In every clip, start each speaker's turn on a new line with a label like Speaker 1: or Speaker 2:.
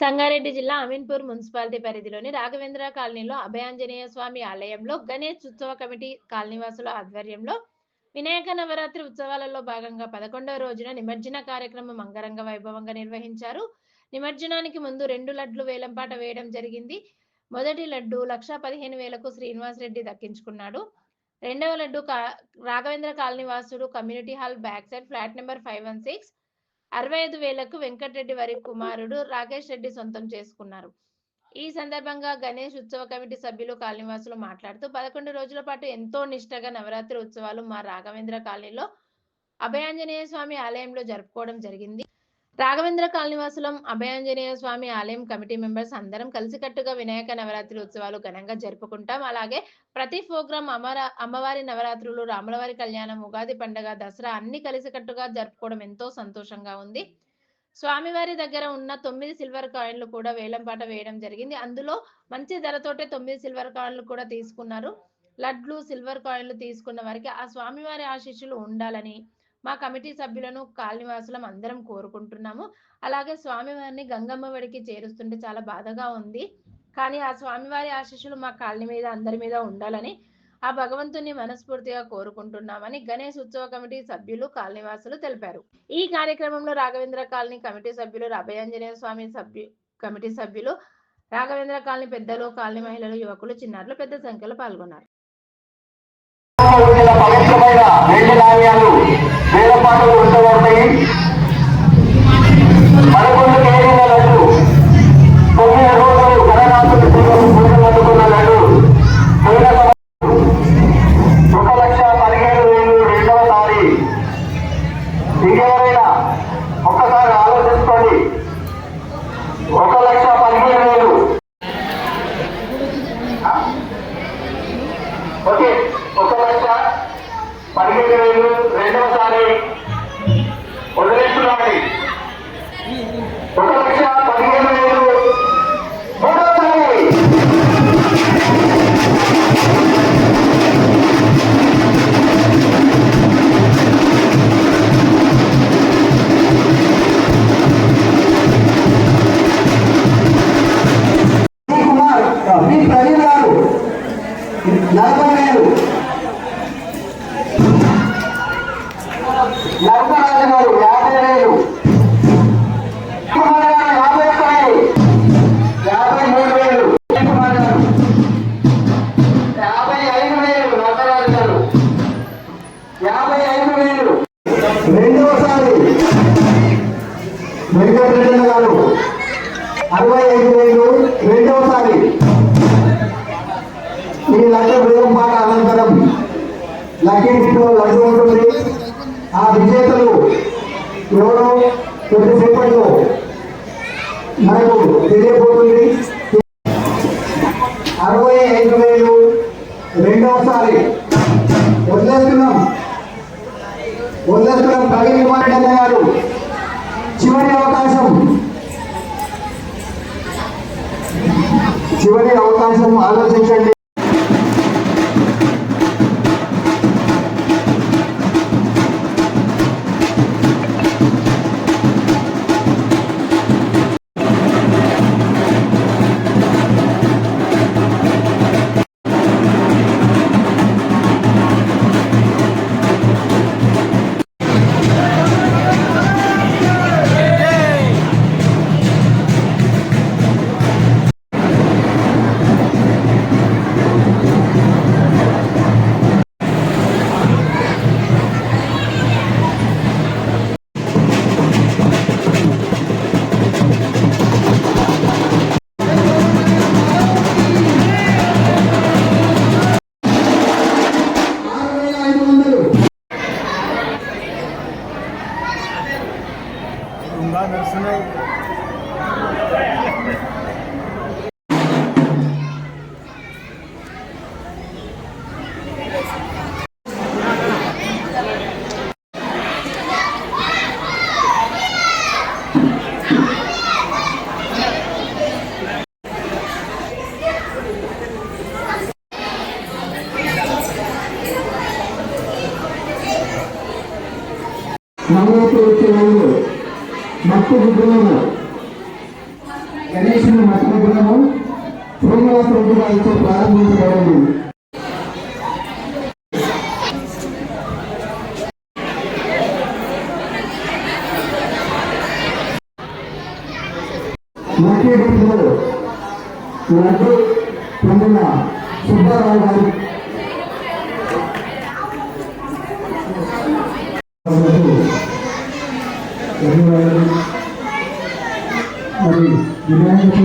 Speaker 1: సంగారెడ్డి జిల్లా అమీన్పూర్ మున్సిపాలిటీ పరిధిలోని రాఘవేంద్ర కాలనీలో అభయాంజనేయ స్వామి ఆలయంలో గణేష్ ఉత్సవ కమిటీ కాలనీవాసుల ఆధ్వర్యంలో వినాయక నవరాత్రి ఉత్సవాలలో భాగంగా పదకొండవ రోజున నిమజ్జన కార్యక్రమం అంగరంగ వైభవంగా నిర్వహించారు. నిమజ్జనానికి ముందు రెండు లడ్లు వేలంపాట వేయడం జరిగింది. మొదటి లడ్డు లక్ష పదిహేను వేలకు శ్రీనివాస్ రెడ్డి దక్కించుకున్నాడు. రెండవ లడ్డు కా- Raghavendra colony వాసుడు community hall back side flat number five one six అరవై ఐదు వేలకు వెంకటరెడ్డి వారి కుమారుడు రాకేష్ రెడ్డి సొంతం చేసుకున్నారు. ఈ సందర్భంగా గణేష్ ఉత్సవ కమిటీ సభ్యులు కాలనీవాసులు మాట్లాడుతూ పదకొండు రోజుల పాటు ఎంతో నిష్టగా నవరాత్రి ఉత్సవాలు మా రాఘవేంద్ర కాలనీలో అభయాంజనేయ స్వామి ఆలయంలో జరుపుకోవడం జరిగింది. రాఘవేంద్ర కాలనీవాసులం అభయాంజనేయ స్వామి ఆలయం కమిటీ మెంబర్స్ అందరం కలిసికట్టుగా వినాయక నవరాత్రి ఉత్సవాలు ఘనంగా జరుపుకుంటాం. అలాగే ప్రతి ప్రోగ్రాం అమర అమ్మవారి నవరాత్రులు రాములవారి కళ్యాణం ఉగాది పండగ దసరా అన్ని కలిసికట్టుగా జరుపుకోవడం ఎంతో సంతోషంగా ఉంది. స్వామివారి దగ్గర ఉన్న తొమ్మిది సిల్వర్ కాయిన్లు కూడా వేలంపాట వేయడం జరిగింది. అందులో మంచి ధరతోటే తొమ్మిది సిల్వర్ కాయిన్లు కూడా తీసుకున్నారు. లడ్లు సిల్వర్ కాయిన్లు తీసుకున్న వారికి ఆ స్వామివారి ఆశీస్సులు ఉండాలని మా కమిటీ సభ్యులను కాలనివాసులం అందరం కోరుకుంటున్నాము. అలాగే స్వామివారిని గంగమ్మ వడికి చేరుస్తుంటే చాలా బాధగా ఉంది. కానీ ఆ స్వామివారి ఆశీస్సులు మా కాలనీ మీద అందరి మీద ఉండాలని ఆ భగవంతుని మనస్ఫూర్తిగా కోరుకుంటున్నామని గణేష్ ఉత్సవ కమిటీ సభ్యులు కాలనీవాసులు తెలిపారు. ఈ కార్యక్రమంలో రాఘవేంద్ర కాలనీ కమిటీ సభ్యులు అభయాంజనేయ స్వామి సభ్యు కమిటీ సభ్యులు రాఘవేంద్ర కాలనీ పెద్దలు కాలనీ మహిళలు యువకులు చిన్నారులు పెద్ద సంఖ్యలో పాల్గొన్నారు.
Speaker 2: వచ్చిన పవిత్రమైన వెండి వేలపాటలు లక్ష వేలం పాట అనంతరం లక్కీ డిప్లో లడ్డు ఉంటుంది. ఆ విజేతలు ఎవరో కొద్దిసేపట్లో మనకు తెలియబోతుంది. అరవై ఐదు వేలు రెండవసారి వదిలేస్తున్నాం. వదిలేస్తున్నాం. ప్రవీణ్ కుమార్ రెడ్డి గారు. చివరి అవకాశం. చివరి అవకాశం ఆలోచించండి. మట్టి విగ్రహము
Speaker 3: గణేశుని మట్టి విగ్రహము శ్రీనివాస రెడ్డి గారితో ప్రారంభించబడింది. మట్టి విగ్రహంలో లడ్డు పొందిన సుబ్బారావు గారి ధన్యవాదాలు మరి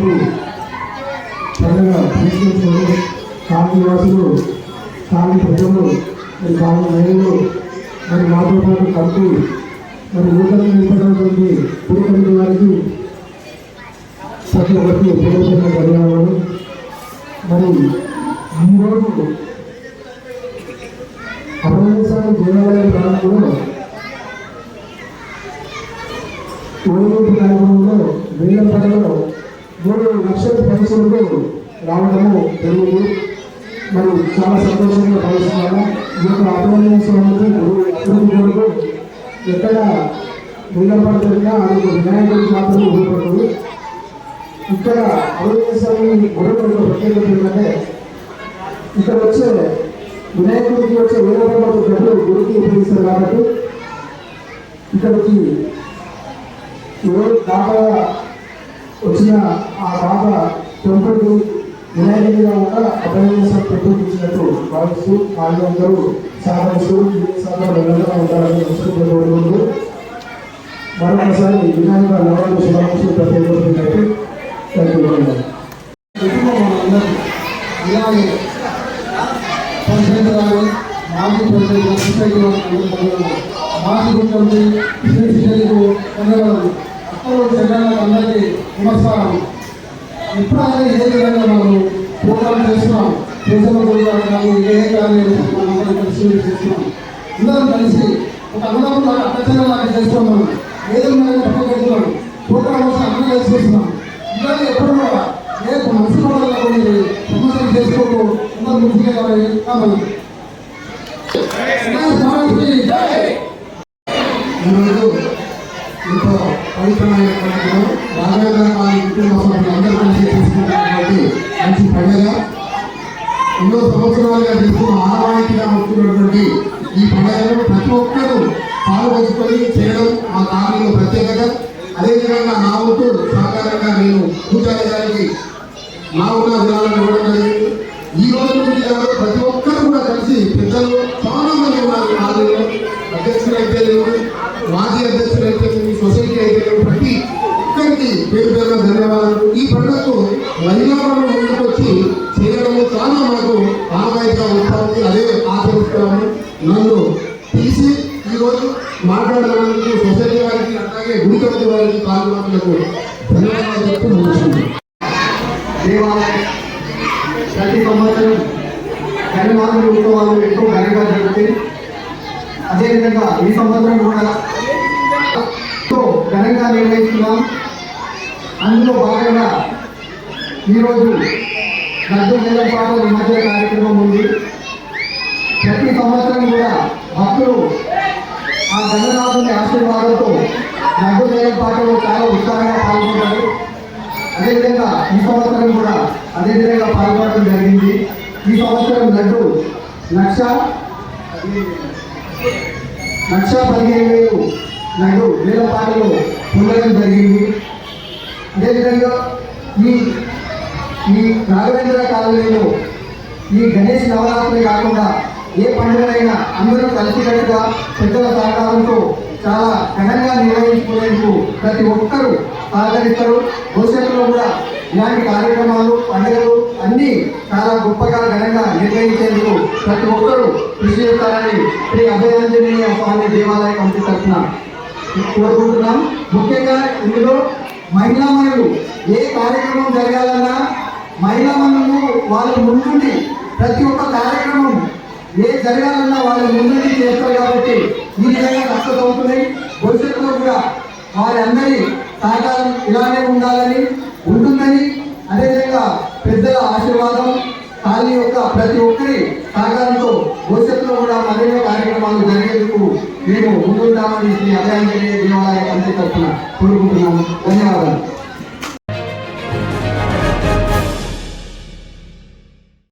Speaker 3: వినాయక చవితి పండుగ తీసుకొచ్చిన కాలనీ వాసులు కాలనీ ప్రజలు మరి కాలనీ మహిళలు మరి మాతో పాటు కలిపి మరి నూతన నింపడానికి పూర్తి వారికి ప్రతి ఒక్కరికి పూర్వజన్మ ధన్యవాదాలు. మరి ఈరోజు అమరేశ్వర దేవాలయ ప్రాంతంలో ఓడిపోటీ కార్యక్రమంలో వేల పదలో మూడు లక్షల పైసలు రావడము జరిగింది. మరి చాలా సంతోషంగా భావిస్తున్నాము. ఈ యొక్క అభినందన స్వామికి అభివృద్ధి ఎక్కడ వేలపడ అది ఒక వినాయకుడికి మాత్రమే ఉపయోగపడుతుంది ఇక్కడ అభివృద్ధి స్వామి గుడి ప్రత్యేకత ఏంటంటే ఇక్కడ వచ్చే వినాయకుడికి వచ్చే వేలపడ డబ్బులు గురికి ఉపయోగిస్తారు కాబట్టి ఇక్కడికి ఎవరు దాకా వచ్చిన ఆ దాక టెంపుల్కి వినాయకుడిగా కూడా అభ్యర్థించిన టెంపుల్ భావిస్తూ వాళ్ళు అందరూ సహకరిస్తూ సహకారం వెళ్ళగా ఉంటారని కోరుకుంటూ మరొకసారి వినాయక నవరాత్రి శుభాకాంక్షలు ప్రత్యేకించినట్టు ఇలాగే ప్రెసిడెంట్ గారు మాజీ ప్రెసిడెంట్ సొసైటీ మాజీ గురించి శ్రీశైలికు ధన్యవాదాలు. అందరికీ నమస్కారం ఇప్పుడైనా ఇదే విధంగా మనం ప్రోగ్రామ్ చేస్తున్నాం. ప్రజల కానీ ఏ కార్యాలయం కలిసి చేస్తున్నాం. అందరం కలిసి ఒక అన్నదమ్ములు చేస్తున్నాం ఏదో మనం పక్కన పెడుతున్నాం ప్రోగ్రామ్ అందరం కలిసి చేస్తున్నాం. ఇలాగే ఎప్పుడు కూడా ఏ మనసు కూడా కొన్ని సమస్యలు చేసుకోకు అందరూ ముందుకే కావాలి ఈరోజు ఎంతో పవిత్రమైన పండుగను రాఘవేంద్ర కుటుంబ సభ్యులు అందరూ కలిసి చేసుకుంటున్నటువంటి మంచి పండుగ. ఎన్నో సంవత్సరాలుగా ఆనవాయితీగా వస్తున్నటువంటి ఈ పండుగను ప్రతి ఒక్కరూ పాల్గొంచుకొని చేయడం మా కాలనీలో ప్రత్యేకత. అదేవిధంగా నా వంతు సహకారంగా నేను పూజారి గారికి నా ఉన్న ఇవ్వడం జరిగింది. ఈ రోజు నుంచి ప్రతి మాట్లాడడానికి సొసైటీ వారికి అలాగే గుడి కమిటీ వారికి పాల్గొనకు ధన్యవాదాలు చెప్తూ ముగిస్తున్నాను.
Speaker 2: దేవాలయం ప్రతి సంవత్సరం ధన్యవాదాలు ఉత్సవాలు ఎంతో ఘనంగా జరుగుతాయి. అదేవిధంగా ఈ సంవత్సరం కూడా ఎంతో ఘనంగా నిర్వహిస్తున్నాం. అందులో భాగంగా ఈరోజు గద్దె లడ్డు పాటు నిమజ్జన కార్యక్రమం ఉంది. ప్రతి సంవత్సరం కూడా భక్తులు ఆ గంగనాథుని ఆశీర్వాదంతో లడ్డు మేళపాటలో చాలా ఉత్సాహంగా పాల్గొన్నారు అదేవిధంగా ఈ సంవత్సరం కూడా అదేవిధంగా పాల్గొనడం జరిగింది. ఈ సంవత్సరం నడ్డు లక్ష లక్ష పదిహేను వేలు నడు వేల పాటలు పొందడం జరిగింది. అదేవిధంగా ఈ ఈ రాఘవేంద్ర కాలనీలో ఈ గణేష్ నవరాత్రి కాకుండా ఏ పండుగనైనా అందరూ కలిసికట్టుగా పెద్దల సహకారంతో చాలా ఘనంగా నిర్వహించుకునేందుకు ప్రతి ఒక్కరూ సహకరిస్తారు. భవిష్యత్తులో కూడా ఇలాంటి కార్యక్రమాలు పండుగలు అన్నీ చాలా గొప్పగా ఘనంగా నిర్వహించేందుకు ప్రతి ఒక్కరూ కృషి చేస్తారని శ్రీ అభయాంజనేయ స్వామి దేవాలయ కమిటీ తరఫున కోరుకుంటున్నాం. ముఖ్యంగా ఇందులో మహిళా మనులు ఏ కార్యక్రమం జరగాలన్నా మహిళా మనులు వాళ్ళ ముందుండి ప్రతి ఒక్క కార్యక్రమం ఏ జరగాలన్నా వాళ్ళని ముందుండి చేస్తారు కాబట్టి ఈ విధంగా సక్సెస్ అవుతున్నాయి. భవిష్యత్తులో కూడా వారందరి సహకారం ఇలానే ఉండాలని ఉంటుందని అదేవిధంగా పెద్దల ఆశీర్వాదం కాలనీ యొక్క ప్రతి ఒక్కరి సహకారంతో భవిష్యత్తులో కూడా మరెన్నో కార్యక్రమాలు జరిగేందుకు మేము ముందుంటామని శ్రీ అభయాంజనేయ దేవాలయ కమిటీ తరఫున కోరుకుంటున్నాము. ధన్యవాదాలు.